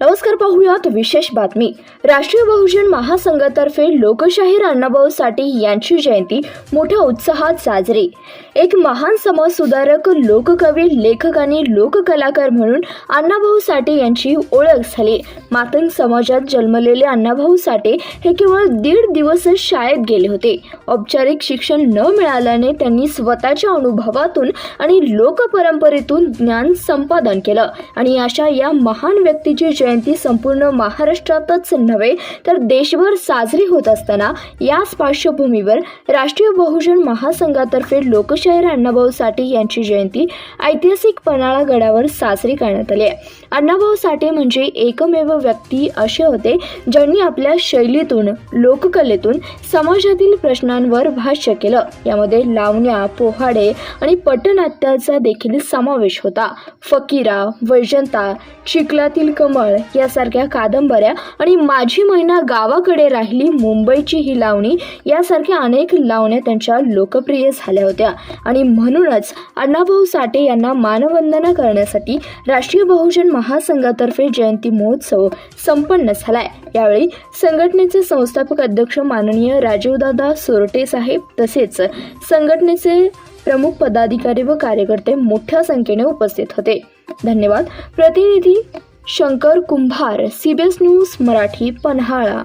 नमस्कार पाहूयात विशेष बातमी. राष्ट्रीय बहुजन महासंघातर्फे लोकशाहीर अण्णाभाऊ साठे यांची जयंती मोठ्या उत्साहात साजरी. एक महान समाजसुधारक लोककवी लेखक आणि लोककलाकार म्हणून अण्णाभाऊ साठे यांची ओळख झाली. मातंग समाजात जन्मलेले अण्णाभाऊ साठे हे केवळ दीड दिवसच शाळेत गेले होते. औपचारिक शिक्षण न मिळाल्याने त्यांनी स्वतःच्या अनुभवातून आणि लोकपरंपरेतून ज्ञान संपादन केलं आणि अशा या महान व्यक्तीची जयंती संपूर्ण महाराष्ट्रातच नव्हे तर देशभर साजरी होत असताना याच पार्श्वभूमीवर राष्ट्रीय बहुजन महासंघातर्फे लोकशाहीर अण्णाभाऊ साठे यांची जयंती ऐतिहासिक पन्हाळा गडावर साजरी करण्यात आली आहे. अण्णाभाऊ साठे म्हणजे एकमेव व्यक्ती असे होते ज्यांनी आपल्या शैलीतून लोककलेतून समाजातील प्रश्नांवर भाष्य केलं. यामध्ये लावण्या पोहाडे आणि पटनाट्याचा देखील समावेश होता. फकीरा वैजंता चिखलातील कमळ यासारख्या कादंबऱ्या आणि माझी महिना गावाकडे राहिली मुंबईची ही लावणी यासारख्या अनेक लावण्या त्यांच्या लोकप्रिय झाल्या होत्या. आणि म्हणूनच अण्णाभाऊ साठे यांना मानवंदना करण्यासाठी राष्ट्रीय बहुजन महासंघातर्फे जयंती महोत्सव संपन्न झालाय. यावेळी संघटनेचे संस्थापक अध्यक्ष माननीय राजीवदादा सोरटे साहेब तसेच संघटनेचे प्रमुख पदाधिकारी व कार्यकर्ते मोठ्या संख्येने उपस्थित होते. धन्यवाद. प्रतिनिधी शंकर कुंभार सीबीएस न्यूज मराठी पन्हाळा.